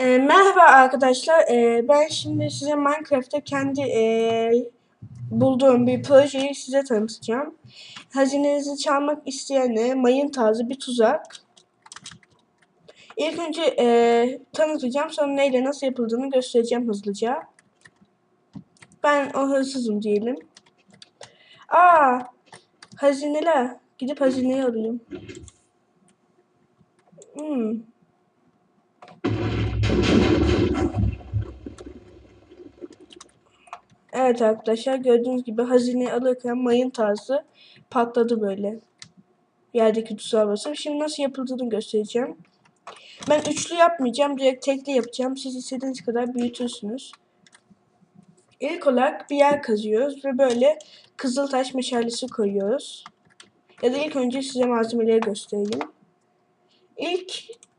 E, merhaba arkadaşlar. E, ben şimdi size Minecraft'ta kendi e, bulduğum bir projeyi size tanıtacağım. Hazinenizi çalmak isteyene mayın tarzı bir tuzak. İlk önce e, tanıtacağım. Sonra neyle nasıl yapıldığını göstereceğim hızlıca. Ben o hırsızım diyelim. Aa, hazineler. Gidip hazineyi alayım. Hmm. Evet arkadaşlar gördüğünüz gibi hazine alırken mayın tarzı patladı böyle. Yerdeki tuzağa basıp. Şimdi nasıl yapıldığını göstereceğim. Ben üçlü yapmayacağım. Direkt tekli yapacağım. Siz istediğiniz kadar büyütürsünüz. İlk olarak bir yer kazıyoruz ve böyle kızıltaş meşalesi koyuyoruz. Ya da ilk önce size malzemeleri göstereyim. İlk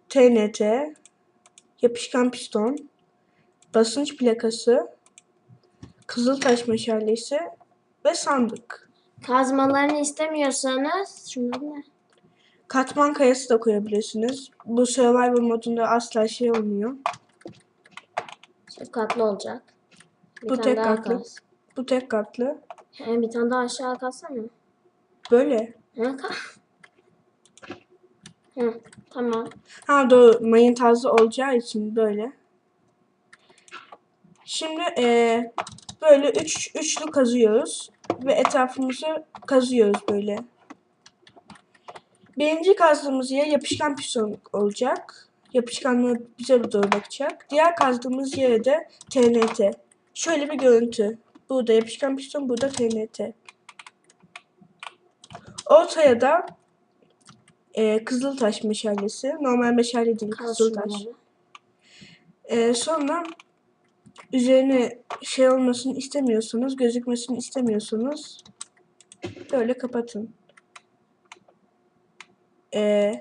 TNT, yapışkan piston, basınç plakası, kızıltaş meşalesi ve sandık. Kazmalarını istemiyorsanız şunları ne? Katman kayası da koyabilirsiniz. Bu survival modunda asla şey olmuyor. Çift katlı olacak. Bir Bu tane tek daha katlı. kaz. Bu tek katlı. He, bir tane daha aşağı kalsana. Böyle. He, Hı, tamam. Ha doğru mayın tarzı olacağı için böyle. Şimdi eee, böyle üç, üçlü kazıyoruz. Ve etrafımızı kazıyoruz böyle. Birinci kazdığımız yer yapışkan piston olacak. Yapışkanlığı bize doğru bakacak. Diğer kazdığımız yere de TNT. Şöyle bir görüntü. Burada yapışkan piston, burada TNT. Ortaya da e, Kızıltaş meşalesi. Normal meşale değil, Kızıltaş. E, sonra üzerine şey olmasını istemiyorsanız, gözükmesini istemiyorsanız böyle kapatın. E,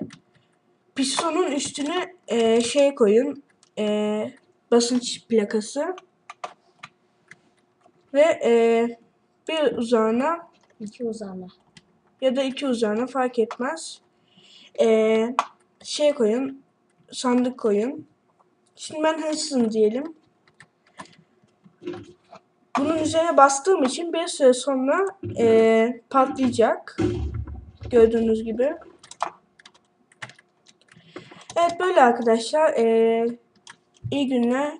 pistonun üstüne e, şey koyun. E, basınç plakası. Ve e, bir uzağına İki uzanma. ya da iki uzağına fark etmez. Ee, şey koyun, sandık koyun. Şimdi ben hırsızım diyelim. Bunun üzerine bastığım için bir süre sonra ee, patlayacak. Gördüğünüz gibi. Evet böyle arkadaşlar. Ee, iyi günler.